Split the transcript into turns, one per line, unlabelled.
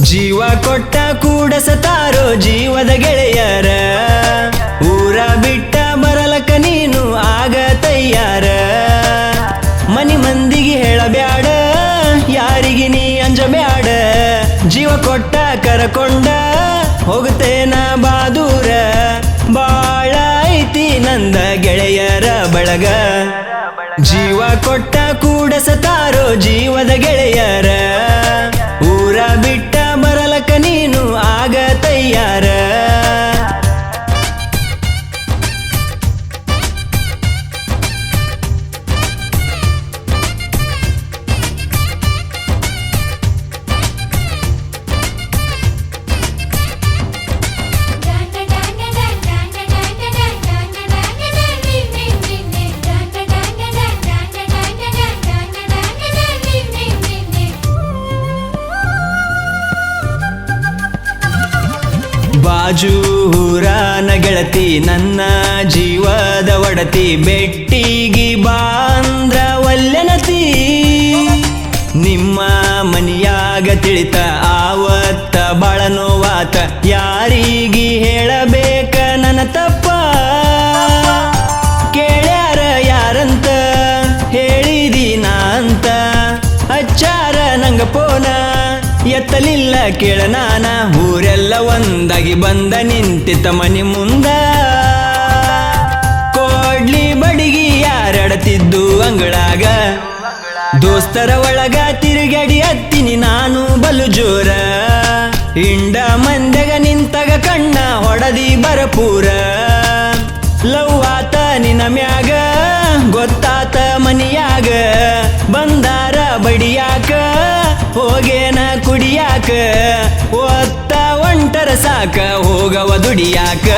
ಜೀವ ಕೊಟ್ಟ ಕೂಡಸತಾರೋ ಜೀವದ ಗೆಳೆಯರ. ಊರ ಬಿಟ್ಟ ಬರಲಕ ನೀನು ಆಗ ತಯ್ಯಾರ ಮನಿ ಮಂದಿಗೆ ಹೇಳಬ್ಯಾಡ, ಯಾರಿಗೆ ನೀ ಅಂಜಬ್ಯಾಡ. ಜೀವ ಕೊಟ್ಟ ಕರಕೊಂಡ ಹೋಗುತ್ತೇನ ಬಾದೂರ. ಬಾಳ ಐತಿ ನಂದ ಗೆಳೆಯರ ಬಳಗ. ಜೀವ ಕೊಟ್ಟ ಕೂಡಸತಾರೋ ಜೀವದ ಗೆಳೆಯರ ಆಗ ನಗಳತಿ ಗೆಳತಿ ನನ್ನ ಜೀವದ ಒಡತಿ ಬೆಟ್ಟಿಗಿ ಬಾಂದ್ರ ಒಲ್ಲೆನತಿ ನಿಮ್ಮ ಮನಿಯಾಗ ತಿಳಿತ ಆವತ್ತ ಬಾಳ ನೋವಾತ ಯಾರಿಗಿ ಹೇಳಬೇಕ ನನ್ನ ತಪ್ಪ. ಕೇಳ್ಯಾರ ಯಾರಂತ ಹೇಳಿದಿ ನಾ ಅಂತ ಅಚ್ಚಾರ ನಂಗ ಪೋನ ಎತ್ತಲಿಲ್ಲ ಕೇಳ ನಾನ. ಊರೆಲ್ಲ ಒಂದಾಗಿ ಬಂದ ನಿಂತಿತ್ತ ಮನಿ ಮುಂದ. ಕೋಡ್ಲಿ ಬಡಿಗಿ ಯಾರಡತಿದ್ದು ಅಂಗಳಾಗ. ದೋಸ್ತರ ಒಳಗ ತಿರುಗಡಿ ಹತ್ತಿನಿ ನಾನು ಬಲು ಜೋರ ಇಂಡ ಮಂದಗ ನಿಂತಾಗ ಕಣ್ಣ ಹೊಡದಿ ಬರಪೂರ. ಸಾಕ ಹೋಗವ ದುಡಿಯಾಕ?